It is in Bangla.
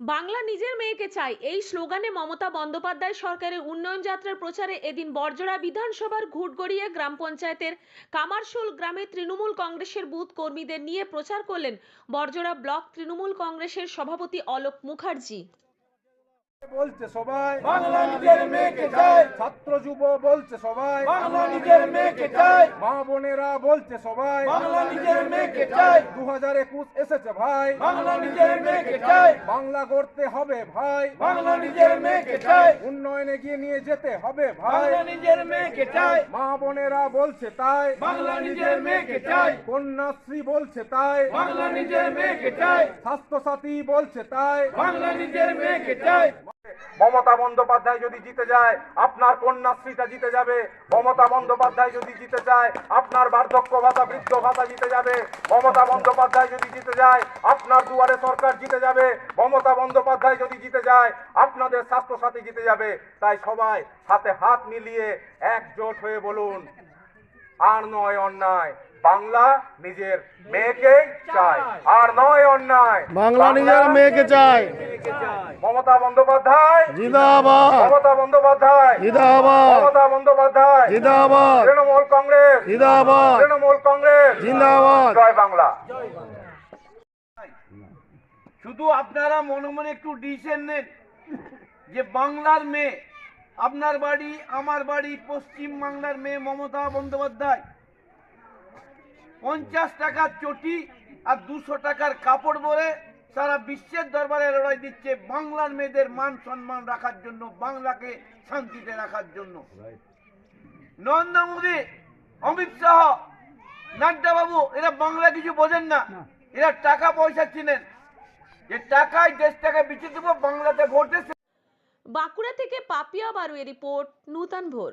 বাংলা নিজের মেয়েকে চাই। এই স্লোগানে মমতা বন্দ্যোপাধ্যায় সরকারের উন্নয়ন যাত্রার প্রচারে এদিন বর্জরা বিধানসভার ঘুটগড়িয়া গ্রাম পঞ্চায়েতের কামারশোল গ্রামে তৃণমূল কংগ্রেসের বুথ কর্মীদের নিয়ে প্রচার করলেন বর্জরা ব্লক তৃণমূল কংগ্রেসের সভাপতি অলোক মুখার্জি। বলছে সবাই। বাংলা নিজের মেয়েকে চাই। ছাত্র যুব বলছে সবাই। বাংলা নিজের মেয়েকে চাই। মা বোনেরা বলছে সবাই। বাংলা নিজের মেয়েকে চাই। দু হাজার একুশ এসেছে ভাই। বাংলা নিজের মেয়েকে চাই। বাংলা গড়তে হবে ভাই। বাংলা নিজের মেয়েকে চাই। উন্নয়নে গিয়ে নিয়ে যেতে হবে ভাই। নিজের মেয়েকে চাই। মা বোনেরা বলছে তাই। বাংলা নিজের মেয়েকে চাই। কন্যাশ্রী বলছে তাই। বাংলা নিজের মেয়েকে চাই। স্বাস্থ্যসাথী বলছে তাই। বাংলা নিজের মেয়েকে চাই। মমতা বন্দ্যোপাধ্যায় যদি জিতে যায় আপনার কন্যাশ্রীটা জিতে যাবে। মমতা বন্দ্যোপাধ্যায় যদি জিতে যায় আপনার বার্ধক্য ভাতা বৃদ্ধ ভাতা জিতে যাবে। মমতা বন্দ্যোপাধ্যায় যদি জিতে যায় আপনার দুয়ারে সরকার জিতে যাবে। মমতা বন্দ্যোপাধ্যায় যদি জিতে যায় আপনাদের স্বাস্থ্যসাথী জিতে যাবে। তাই সবাই হাতে হাত মিলিয়ে একজোট হয়ে বলুন আর নয় অন্যায়। বাংলা নিজের মেয়েকেই চায় আর নয় অন্যায়। বাংলা নিজের মেয়েকে চাই মমতা বন্দ্যোপাধ্যায়। জিন্দাবাদ। মমতা বন্দ্যোপাধ্যায়। জিন্দাবাদ। মমতা বন্দ্যোপাধ্যায়। জিন্দাবাদ। তৃণমূল কংগ্রেস। জিন্দাবাদ। তৃণমূল কংগ্রেস। জিন্দাবাদ। জয় বাংলা। শুধু আপনারা মনে মনে একটু ডিসিশন নেন যে বাংলার মেয়ে আপনার বাড়ি আমার বাড়ি পশ্চিম বাংলার মেয়ে মমতা বন্দ্যোপাধ্যায়। পঞ্চাশ টাকার চটি আর দুশো টাকার কাপড় পরে সারা বিশ্বের দরবারে লড়াই দিচ্ছে বাংলার মেয়েদের মান সম্মান রাখার জন্য বাংলাকে শান্তিতে রাখার জন্য। নরেন্দ্র মোদী অমিত শাহ নাড্ডা বাবু এরা বাংলা কিছু বোঝেন না। এরা টাকা পয়সা চিনেন। যে টাকায় দেশটাকে বিচে দেবো বাংলাতে ভোট বাঁকুড়া থেকে পাপিয়া বারুয়ের রিপোর্ট নূতন ভোর।